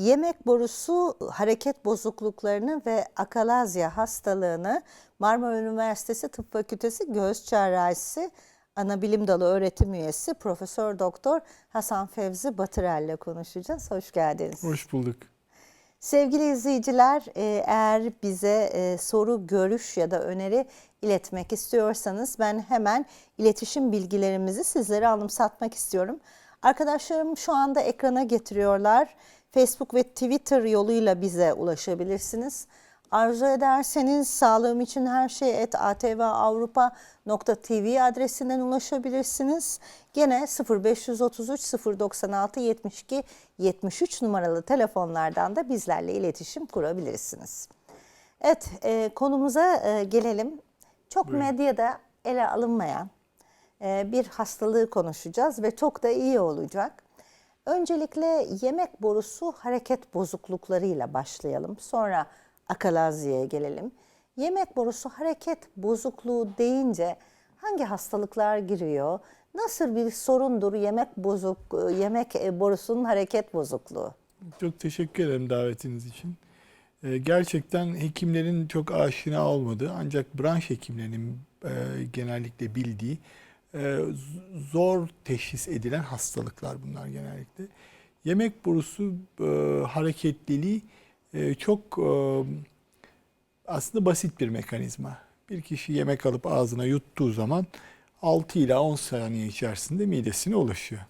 Yemek borusu hareket bozukluklarını ve akalazya hastalığını Marmara Üniversitesi Tıp Fakültesi Göğüs Cerrahisi Anabilim Dalı öğretim üyesi Profesör Doktor Hasan Fevzi Batırel ile konuşacağız. Hoş geldiniz. Hoş bulduk. Sevgili izleyiciler, e, eğer bize e, soru, görüş ya da öneri iletmek istiyorsanız ben hemen iletişim bilgilerimizi sizlere anımsatmak istiyorum. Arkadaşlarım şu anda ekrana getiriyorlar. Facebook ve Twitter yoluyla bize ulaşabilirsiniz. Arzu ederseniz sağlığım için her şey et atvavrupa.tv adresinden ulaşabilirsiniz. Gene 0533 096 72 73 numaralı telefonlardan da bizlerle iletişim kurabilirsiniz. Evet e, konumuza e, gelelim. Çok medyada ele alınmayan e, bir hastalığı konuşacağız ve çok da iyi olacak. Öncelikle yemek borusu hareket bozukluklarıyla başlayalım. Sonra akalazyaya gelelim. Yemek borusu hareket bozukluğu deyince hangi hastalıklar giriyor? Nasıl bir sorundur yemek bozuk yemek e, borusunun hareket bozukluğu? Çok teşekkür ederim davetiniz için. Ee, gerçekten hekimlerin çok aşina olmadığı ancak branş hekimlerinin e, genellikle bildiği e, z- zor teşhis edilen hastalıklar bunlar genellikle. Yemek borusu e, hareketliliği e, çok e, aslında basit bir mekanizma. Bir kişi yemek alıp ağzına yuttuğu zaman 6 ila 10 saniye içerisinde midesine ulaşıyor.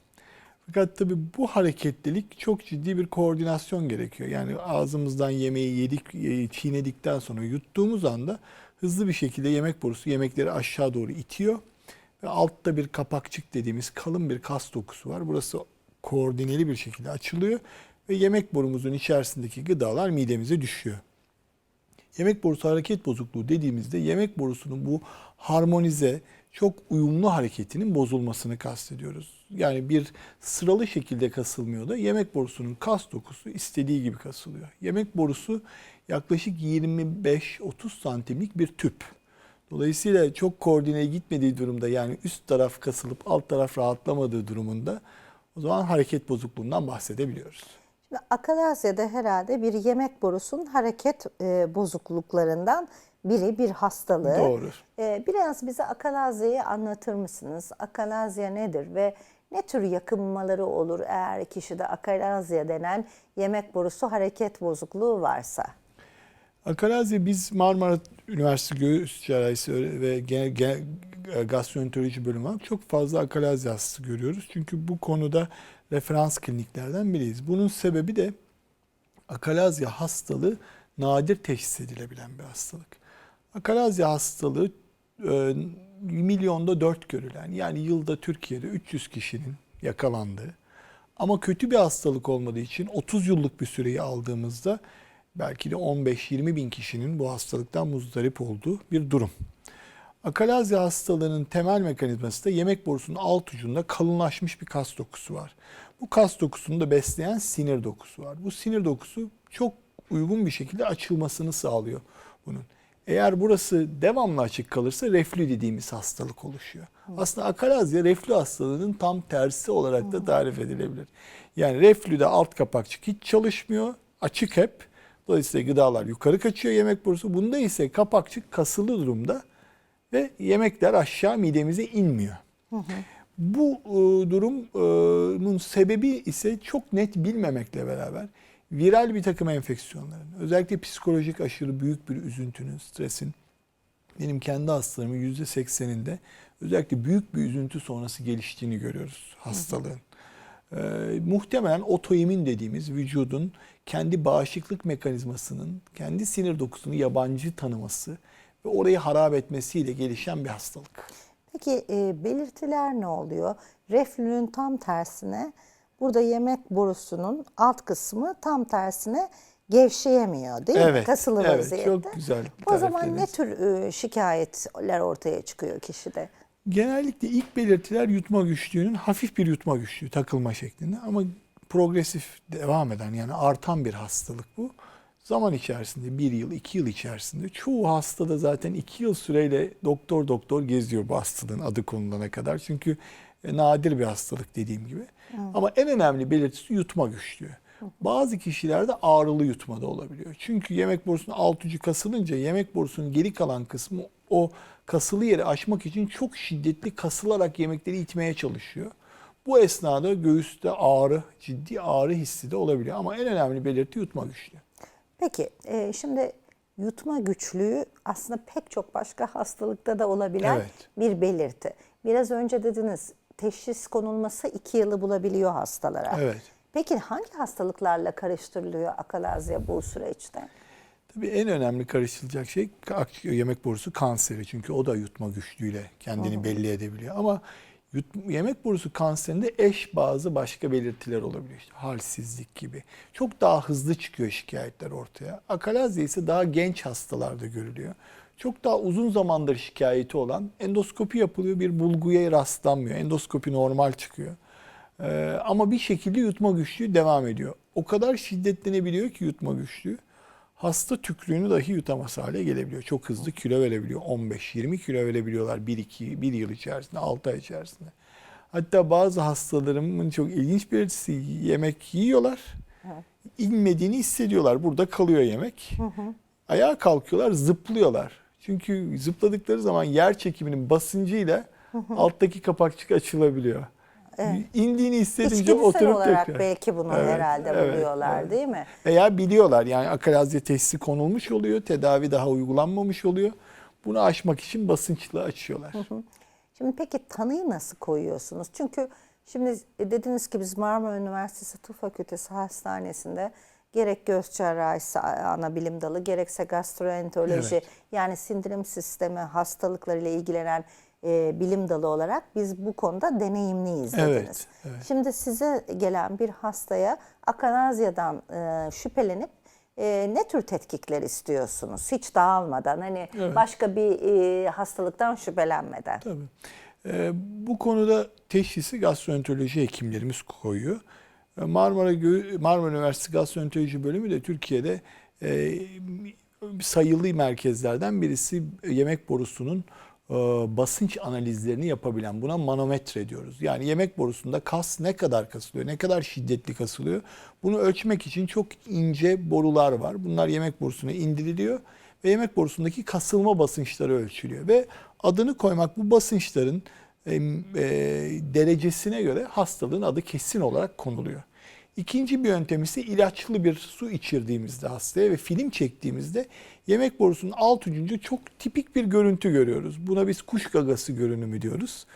Fakat tabii bu hareketlilik çok ciddi bir koordinasyon gerekiyor. Yani ağzımızdan yemeği yedik, çiğnedikten sonra yuttuğumuz anda hızlı bir şekilde yemek borusu yemekleri aşağı doğru itiyor. Ve altta bir kapakçık dediğimiz kalın bir kas dokusu var. Burası koordineli bir şekilde açılıyor ve yemek borumuzun içerisindeki gıdalar midemize düşüyor. Yemek borusu hareket bozukluğu dediğimizde yemek borusunun bu harmonize, çok uyumlu hareketinin bozulmasını kastediyoruz. Yani bir sıralı şekilde kasılmıyor da yemek borusunun kas dokusu istediği gibi kasılıyor. Yemek borusu yaklaşık 25-30 santimlik bir tüp. Dolayısıyla çok koordine gitmediği durumda yani üst taraf kasılıp alt taraf rahatlamadığı durumunda o zaman hareket bozukluğundan bahsedebiliyoruz. Şimdi akalazyada herhalde bir yemek borusunun hareket e, bozukluklarından biri bir hastalığı. Doğru. E, biraz bize akalazyayı anlatır mısınız? Akalazya nedir ve ne tür yakınmaları olur eğer kişide akalazya denen yemek borusu hareket bozukluğu varsa? Akalazi biz Marmara Üniversitesi Göğüs Cerrahisi ve Genel, Genel Gastroenteroloji bölümü olarak çok fazla akalazi hastası görüyoruz. Çünkü bu konuda referans kliniklerden biriyiz. Bunun sebebi de akalazya hastalığı nadir teşhis edilebilen bir hastalık. Akalazya hastalığı e, milyonda dört görülen yani yılda Türkiye'de 300 kişinin yakalandığı ama kötü bir hastalık olmadığı için 30 yıllık bir süreyi aldığımızda belki de 15-20 bin kişinin bu hastalıktan muzdarip olduğu bir durum. Akalazya hastalığının temel mekanizması da yemek borusunun alt ucunda kalınlaşmış bir kas dokusu var. Bu kas dokusunu da besleyen sinir dokusu var. Bu sinir dokusu çok uygun bir şekilde açılmasını sağlıyor bunun. Eğer burası devamlı açık kalırsa reflü dediğimiz hastalık oluşuyor. Aslında akalazya reflü hastalığının tam tersi olarak da tarif edilebilir. Yani reflüde alt kapakçık hiç çalışmıyor, açık hep. Dolayısıyla gıdalar yukarı kaçıyor yemek borusu. Bunda ise kapakçık kasılı durumda ve yemekler aşağı midemize inmiyor. Bu e, durumun sebebi ise çok net bilmemekle beraber viral bir takım enfeksiyonların, özellikle psikolojik aşırı büyük bir üzüntünün, stresin, benim kendi hastalarımın yüzde sekseninde özellikle büyük bir üzüntü sonrası geliştiğini görüyoruz hastalığın. Ee, muhtemelen otoimmün dediğimiz vücudun kendi bağışıklık mekanizmasının kendi sinir dokusunu yabancı tanıması ve orayı harap etmesiyle gelişen bir hastalık. Peki e, belirtiler ne oluyor? Reflünün tam tersine burada yemek borusunun alt kısmı tam tersine gevşeyemiyor değil mi? Evet, Kasılı evet, vaziyette. çok güzel O zaman ne tür e, şikayetler ortaya çıkıyor kişide? Genellikle ilk belirtiler yutma güçlüğünün hafif bir yutma güçlüğü, takılma şeklinde ama progresif devam eden yani artan bir hastalık bu. Zaman içerisinde bir yıl, iki yıl içerisinde çoğu hastada zaten iki yıl süreyle doktor doktor geziyor bu hastalığın adı konulana kadar. Çünkü e, nadir bir hastalık dediğim gibi. Ama en önemli belirtisi yutma güçlüğü. Bazı kişilerde ağrılı yutma da olabiliyor. Çünkü yemek borusunun alt ucu kasılınca yemek borusunun geri kalan kısmı o kasılı yeri aşmak için çok şiddetli kasılarak yemekleri itmeye çalışıyor. Bu esnada göğüste ağrı, ciddi ağrı hissi de olabiliyor. Ama en önemli belirti yutma güçlüğü. Peki e, şimdi yutma güçlüğü aslında pek çok başka hastalıkta da olabilen Evet. bir belirti. Biraz önce dediniz teşhis konulması iki yılı bulabiliyor hastalara. Evet. Peki hangi hastalıklarla karıştırılıyor akalazya bu süreçte? Tabii en önemli karıştırılacak şey akciğer yemek borusu kanseri. Çünkü o da yutma güçlüğüyle kendini belli edebiliyor. Ama yemek borusu kanserinde eş bazı başka belirtiler olabiliyor. İşte halsizlik gibi. Çok daha hızlı çıkıyor şikayetler ortaya. Akalazya ise daha genç hastalarda görülüyor. Çok daha uzun zamandır şikayeti olan endoskopi yapılıyor bir bulguya rastlanmıyor. Endoskopi normal çıkıyor. Ee, ama bir şekilde yutma güçlüğü devam ediyor. O kadar şiddetlenebiliyor ki yutma güçlüğü. Hasta tükrüğünü dahi yutamaz hale gelebiliyor. Çok hızlı kilo verebiliyor. 15-20 kilo verebiliyorlar 1 2 1 yıl içerisinde, 6 ay içerisinde. Hatta bazı hastalarımın çok ilginç bir belirtisi yemek yiyorlar. İnmediğini hissediyorlar. Burada kalıyor yemek. Ayağa kalkıyorlar, zıplıyorlar. Çünkü zıpladıkları zaman yer çekiminin basıncıyla alttaki kapakçık açılabiliyor. İndiğini hissedince İçgüdüsel oturup olarak tekrar. belki bunu Evet, herhalde evet, buluyorlar evet. değil mi? Veya biliyorlar yani akalazya teşhisi konulmuş oluyor, tedavi daha uygulanmamış oluyor. Bunu aşmak için basınçla açıyorlar. Şimdi peki tanıyı nasıl koyuyorsunuz? Çünkü şimdi dediniz ki biz Marmara Üniversitesi Tıp Fakültesi Hastanesi'nde gerek göğüs cerrahisi ana bilim dalı gerekse gastroenteroloji Evet. yani sindirim sistemi hastalıklarıyla ilgilenen e, bilim dalı olarak biz bu konuda deneyimliyiz dediniz. Evet, evet. Şimdi size gelen bir hastaya akanazyadan e, şüphelenip e, ne tür tetkikler istiyorsunuz? Hiç dağılmadan hani Evet. başka bir e, hastalıktan şüphelenmeden. Tabii. Ee, bu konuda teşhisi gastroenteroloji hekimlerimiz koyuyor. Ee, Marmara Gö- Marmara Üniversitesi Gastroenteroloji Bölümü de Türkiye'de e, sayılı merkezlerden birisi yemek borusunun e, basınç analizlerini yapabilen buna manometre diyoruz. Yani yemek borusunda kas ne kadar kasılıyor, ne kadar şiddetli kasılıyor. Bunu ölçmek için çok ince borular var. Bunlar yemek borusuna indiriliyor ve yemek borusundaki kasılma basınçları ölçülüyor ve adını koymak bu basınçların e, e, derecesine göre hastalığın adı kesin olarak konuluyor. İkinci bir yöntem ise ilaçlı bir su içirdiğimizde hastaya ve film çektiğimizde yemek borusunun alt ucunca çok tipik bir görüntü görüyoruz. Buna biz kuş gagası görünümü diyoruz.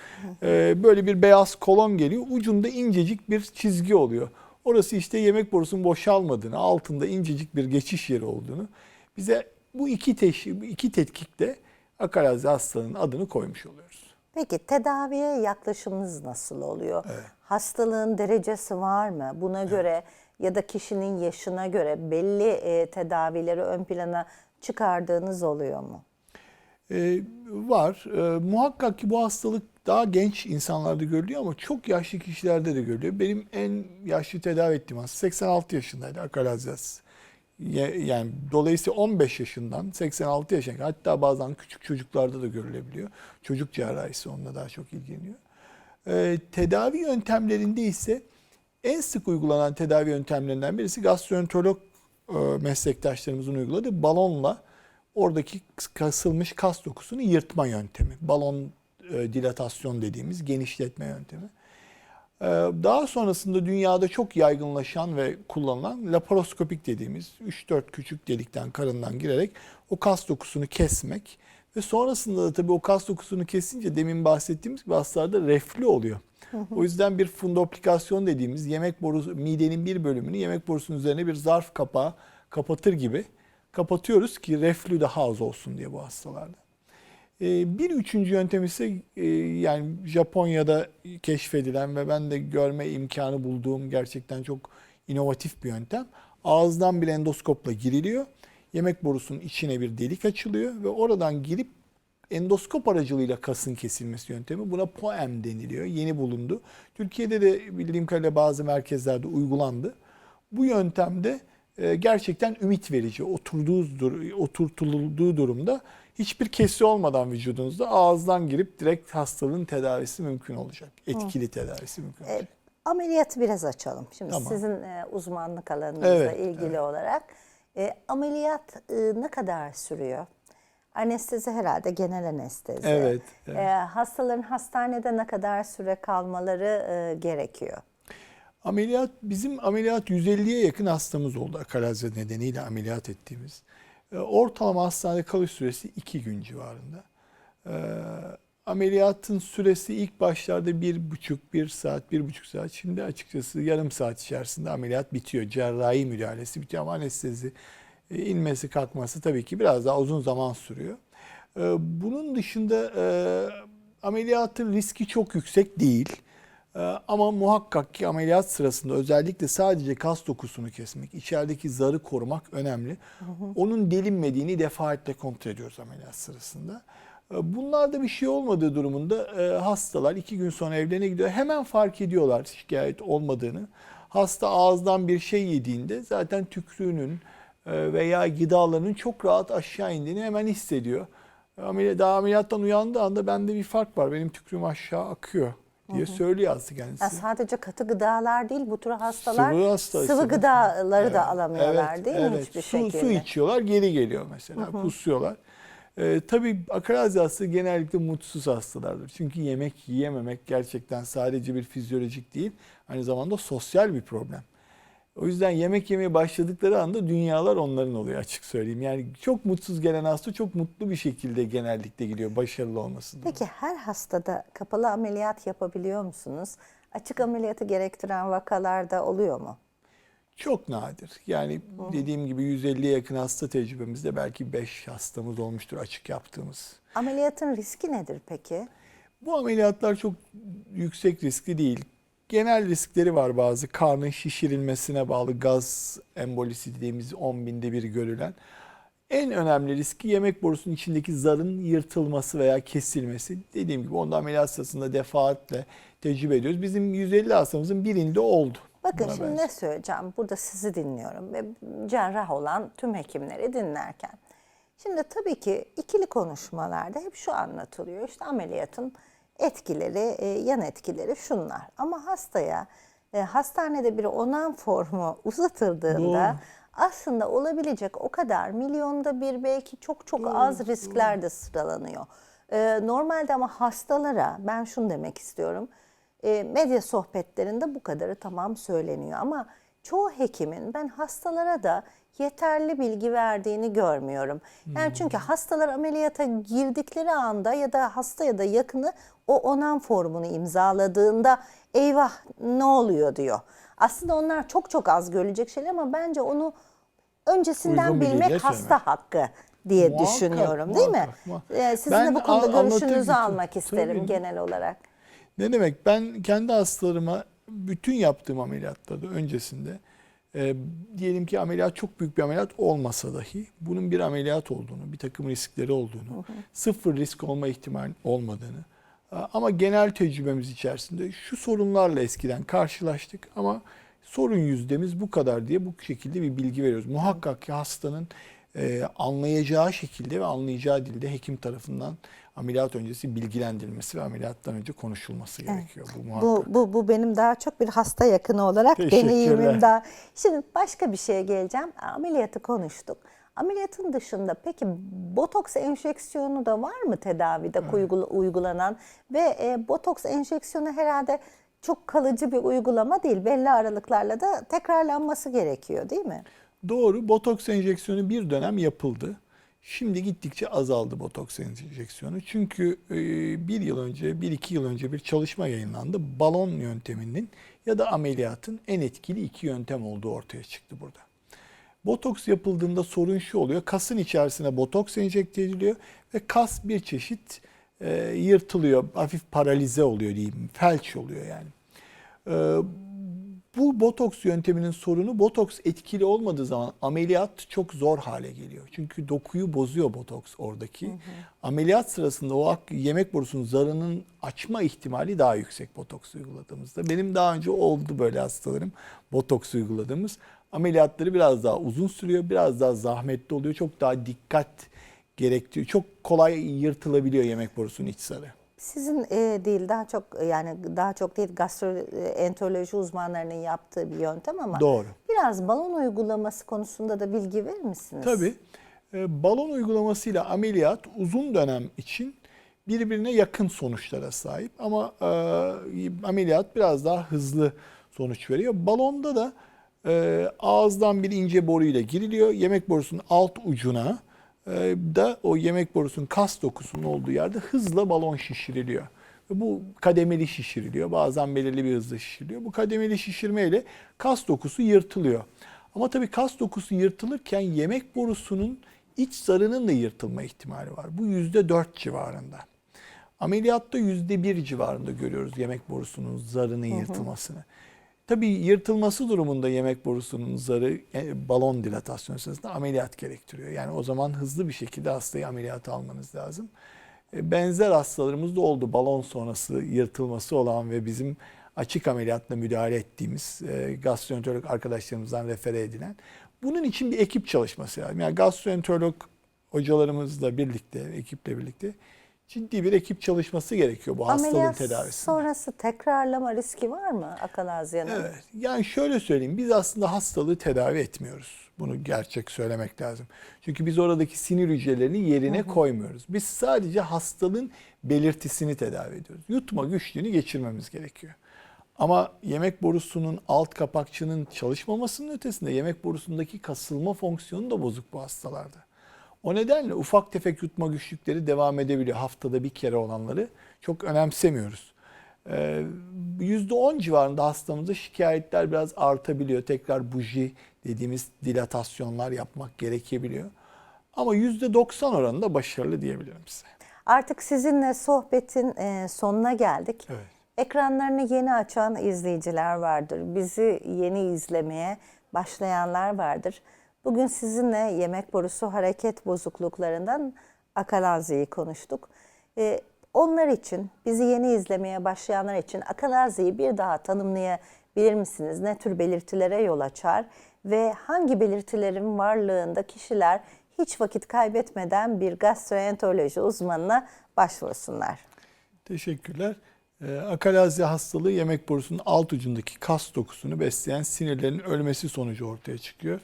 Ee, böyle bir beyaz kolon geliyor. Ucunda incecik bir çizgi oluyor. Orası işte yemek borusunun boşalmadığını, altında incecik bir geçiş yeri olduğunu bize bu iki, teş iki tetkikte akalazi hastalığının adını koymuş oluyoruz. Peki tedaviye yaklaşımınız nasıl oluyor? Hastalığın derecesi var mı? Buna göre ya da kişinin yaşına göre belli e, tedavileri ön plana çıkardığınız oluyor mu? Ee, var. Ee, muhakkak ki bu hastalık daha genç insanlarda görülüyor ama çok yaşlı kişilerde de görülüyor. Benim en yaşlı tedavi ettiğim hasta 86 yaşındaydı akalazyas. Yani dolayısıyla 15 yaşından 86 yaşına hatta bazen küçük çocuklarda da görülebiliyor. Çocuk cerrahisi onunla daha çok ilgileniyor. Ee, tedavi yöntemlerinde ise en sık uygulanan tedavi yöntemlerinden birisi gastroenterolog e, meslektaşlarımızın uyguladığı balonla oradaki kasılmış kas dokusunu yırtma yöntemi. Balon e, dilatasyon dediğimiz genişletme yöntemi. Ee, Daha sonrasında dünyada çok yaygınlaşan ve kullanılan laparoskopik dediğimiz 3-4 küçük delikten karından girerek o kas dokusunu kesmek ve sonrasında da tabii o kas dokusunu kesince demin bahsettiğimiz gibi hastalarda reflü oluyor. O yüzden bir fundoplikasyon dediğimiz yemek borusu midenin bir bölümünü yemek borusunun üzerine bir zarf kapağı kapatır gibi kapatıyoruz ki reflü daha az olsun diye bu hastalarda. Ee, Bir üçüncü yöntem ise e, yani Japonya'da keşfedilen ve ben de görme imkanı bulduğum gerçekten çok inovatif bir yöntem. Ağızdan bir endoskopla giriliyor. Yemek borusunun içine bir delik açılıyor ve oradan girip endoskop aracılığıyla kasın kesilmesi yöntemi. Buna POEM deniliyor. Yeni bulundu. Türkiye'de de bildiğim kadarıyla bazı merkezlerde uygulandı. Bu yöntemde e, gerçekten ümit verici. Oturduğu, oturtulduğu durumda hiçbir kesi olmadan vücudunuzda ağızdan girip direkt hastalığın tedavisi mümkün olacak. Etkili tedavisi mümkün olacak. ameliyatı biraz açalım. Şimdi Tamam. sizin e, uzmanlık alanınızla Evet, ilgili olarak e, ameliyat e, ne kadar sürüyor? Anestezi herhalde genel anestezi. Evet, evet. E, hastaların hastanede ne kadar süre kalmaları e, gerekiyor? Ameliyat bizim ameliyat 150'ye yakın hastamız oldu akalazya nedeniyle ameliyat ettiğimiz. E, Ortalama hastanede kalış süresi 2 gün civarında. E, ameliyatın süresi ilk başlarda bir buçuk, bir saat, bir buçuk saat. Şimdi açıkçası yarım saat içerisinde ameliyat bitiyor. Cerrahi müdahalesi bitiyor ama anestezi e, inmesi kalkması tabii ki biraz daha uzun zaman sürüyor. E, bunun dışında e, ameliyatın riski çok yüksek değil. Ama muhakkak ki ameliyat sırasında özellikle sadece kas dokusunu kesmek, içerideki zarı korumak önemli. Onun delinmediğini defaatle kontrol ediyoruz ameliyat sırasında. Ee, Bunlarda bir şey olmadığı durumunda e, hastalar iki gün sonra evlerine gidiyor. Hemen fark ediyorlar şikayet olmadığını. Hasta ağızdan bir şey yediğinde zaten tükrüğünün e, veya gıdalarının çok rahat aşağı indiğini hemen hissediyor. Daha ameliyattan uyandığı anda bende bir fark var. Benim tükrüğüm aşağı akıyor diye söylüyor hasta kendisi. Ya sadece katı gıdalar değil bu tür hastalar Sıvı hasta- sıvı sıvı- gıdaları da Evet, alamıyorlar evet, değil mi evet. hiçbir su, şekilde? Su içiyorlar geri geliyor mesela kusuyorlar. Ee, tabii akarazi hastası genellikle mutsuz hastalardır. Çünkü yemek yiyememek gerçekten sadece bir fizyolojik değil aynı zamanda sosyal bir problem. O yüzden yemek yemeye başladıkları anda dünyalar onların oluyor açık söyleyeyim. Yani çok mutsuz gelen hasta çok mutlu bir şekilde genellikle gidiyor başarılı olmasın. Peki her hastada kapalı ameliyat yapabiliyor musunuz? Açık ameliyatı gerektiren vakalarda oluyor mu? Çok nadir. Yani dediğim gibi 150'ye yakın hasta tecrübemizde belki 5 hastamız olmuştur açık yaptığımız. Ameliyatın riski nedir peki? Bu ameliyatlar çok yüksek riskli değil. Genel riskleri var bazı. Karnın şişirilmesine bağlı gaz embolisi dediğimiz 10 binde bir görülen. En önemli riski yemek borusunun içindeki zarın yırtılması veya kesilmesi. Dediğim gibi onda ameliyat sırasında defaatle tecrübe ediyoruz. Bizim 150 hastamızın birinde oldu. Bakın Buna şimdi benzer. ne söyleyeceğim. Burada sizi dinliyorum ve cerrah olan tüm hekimleri dinlerken. Şimdi tabii ki ikili konuşmalarda hep şu anlatılıyor. İşte ameliyatın etkileri, e, yan etkileri şunlar. Ama hastaya e, hastanede bir onan formu uzatıldığında Doğru. aslında olabilecek o kadar milyonda bir belki çok çok az riskler de sıralanıyor. E, normalde ama hastalara ben şunu demek istiyorum. E, medya sohbetlerinde bu kadarı tamam söyleniyor ama çoğu hekimin ben hastalara da yeterli bilgi verdiğini görmüyorum. Yani çünkü hastalar ameliyata girdikleri anda ya da hasta ya da yakını o onan formunu imzaladığında eyvah ne oluyor diyor. Aslında onlar çok çok az görülecek şeyler ama bence onu öncesinden Uygun bilmek hasta söylemek. hakkı diye Muhakkak, düşünüyorum değil mi? muhakkak. Ee, sizin Ben de bu konuda görüşünüzü almak isterim Tabii. genel olarak. Ne demek? Ben kendi hastalarıma bütün yaptığım ameliyatlarda öncesinde e, diyelim ki ameliyat çok büyük bir ameliyat olmasa dahi bunun bir ameliyat olduğunu, bir takım riskleri olduğunu, sıfır risk olma ihtimali olmadığını ama genel tecrübemiz içerisinde şu sorunlarla eskiden karşılaştık ama sorun yüzdemiz bu kadar diye bu şekilde bir bilgi veriyoruz. Muhakkak ki hastanın e, anlayacağı şekilde ve anlayacağı dilde hekim tarafından ameliyat öncesi bilgilendirilmesi ve ameliyattan önce konuşulması gerekiyor. Bu muhakkak. Bu, bu, bu benim daha çok bir hasta yakını olarak deneyimim daha. Şimdi başka bir şeye geleceğim. Ameliyatı konuştuk. Ameliyatın dışında peki botoks enjeksiyonu da var mı tedavide uygula- uygulanan? Ve e, botoks enjeksiyonu herhalde çok kalıcı bir uygulama değil. Belli aralıklarla da tekrarlanması gerekiyor değil mi? Doğru. Botoks enjeksiyonu bir dönem yapıldı. Şimdi gittikçe azaldı botoks enjeksiyonu. Çünkü e, bir yıl önce, bir iki yıl önce bir çalışma yayınlandı. Balon yönteminin ya da ameliyatın en etkili iki yöntem olduğu ortaya çıktı burada. Botoks yapıldığında sorun şu oluyor. Kasın içerisine botoks enjekte ediliyor ve kas bir çeşit e, yırtılıyor. Hafif paralize oluyor diyeyim. Felç oluyor yani. Bu botoks yönteminin sorunu botoks etkili olmadığı zaman ameliyat çok zor hale geliyor. Çünkü dokuyu bozuyor botoks oradaki. Ameliyat sırasında o yemek borusunun zarının açma ihtimali daha yüksek botoks uyguladığımızda. Benim daha önce oldu böyle hastalarım botoks uyguladığımız. Ameliyatları biraz daha uzun sürüyor, biraz daha zahmetli oluyor. Çok daha dikkat gerektiriyor. Çok kolay yırtılabiliyor yemek borusunun iç zarı. Sizin e, değil daha çok yani daha çok değil gastroenteroloji uzmanlarının yaptığı bir yöntem ama Doğru. biraz balon uygulaması konusunda da bilgi verir misiniz? Tabii. E, balon uygulamasıyla ameliyat uzun dönem için birbirine yakın sonuçlara sahip ama e, ameliyat biraz daha hızlı sonuç veriyor. Balonda da e, ağızdan bir ince boruyla giriliyor. Yemek borusunun alt ucuna e, da o yemek borusunun kas dokusunun olduğu yerde hızla balon şişiriliyor. Bu kademeli şişiriliyor. Bazen belirli bir hızla şişiriliyor. Bu kademeli şişirmeyle kas dokusu yırtılıyor. Ama tabii kas dokusu yırtılırken yemek borusunun iç zarının da yırtılma ihtimali var. Bu yüzde dört civarında. Ameliyatta yüzde bir civarında görüyoruz yemek borusunun zarının yırtılmasını. Tabii yırtılması durumunda yemek borusunun zarı e, balon dilatasyonu sırasında ameliyat gerektiriyor. Yani o zaman hızlı bir şekilde hastayı ameliyata almanız lazım. E, Benzer hastalarımız da oldu. Balon sonrası yırtılması olan ve bizim açık ameliyatla müdahale ettiğimiz e, gastroenterolog arkadaşlarımızdan refere edilen. Bunun için bir ekip çalışması lazım. Yani gastroenterolog hocalarımızla birlikte, ekiple birlikte ciddi bir ekip çalışması gerekiyor bu hastalığın Ameliyat tedavisinde. sonrası tekrarlama riski var mı akalazyanın? Evet. Yani şöyle söyleyeyim. Biz aslında hastalığı tedavi etmiyoruz. Bunu gerçek söylemek lazım. Çünkü biz oradaki sinir hücrelerini yerine koymuyoruz. Biz sadece hastalığın belirtisini tedavi ediyoruz. Yutma güçlüğünü geçirmemiz gerekiyor. Ama yemek borusunun alt kapakçının çalışmamasının ötesinde yemek borusundaki kasılma fonksiyonu da bozuk bu hastalarda. O nedenle ufak tefek yutma güçlükleri devam edebiliyor. Haftada bir kere olanları çok önemsemiyoruz. Ee, %10 civarında hastamızda şikayetler biraz artabiliyor. Tekrar buji dediğimiz dilatasyonlar yapmak gerekebiliyor. Ama %90 oranında başarılı diyebilirim size. Artık sizinle sohbetin e, sonuna geldik. Evet. Ekranlarını yeni açan izleyiciler vardır. Bizi yeni izlemeye başlayanlar vardır. Bugün sizinle yemek borusu hareket bozukluklarından akalaziyi konuştuk. E, onlar için, bizi yeni izlemeye başlayanlar için akalaziyi bir daha tanımlayabilir misiniz? Ne tür belirtilere yol açar ve hangi belirtilerin varlığında kişiler hiç vakit kaybetmeden bir gastroenteroloji uzmanına başvursunlar? Teşekkürler. Ee, akalazi hastalığı yemek borusunun alt ucundaki kas dokusunu besleyen sinirlerin ölmesi sonucu ortaya çıkıyor.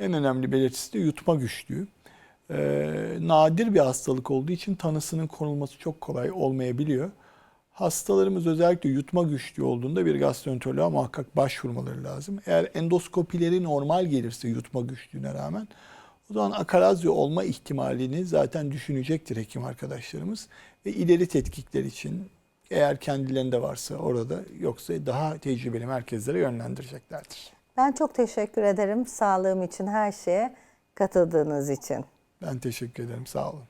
En önemli belirtisi de yutma güçlüğü. Ee, nadir bir hastalık olduğu için tanısının konulması çok kolay olmayabiliyor. Hastalarımız özellikle yutma güçlüğü olduğunda bir gastroenteroloğa muhakkak başvurmaları lazım. Eğer endoskopileri normal gelirse yutma güçlüğüne rağmen o zaman akarazi olma ihtimalini zaten düşünecektir hekim arkadaşlarımız. Ve ileri tetkikler için eğer kendilerinde varsa orada yoksa daha tecrübeli merkezlere yönlendireceklerdir. Ben çok teşekkür ederim sağlığım için her şeye katıldığınız için. Ben teşekkür ederim. Sağ olun.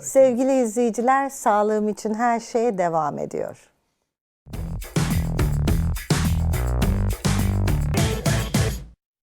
Sevgili izleyiciler, sağlığım için her şeye devam ediyor. Müzik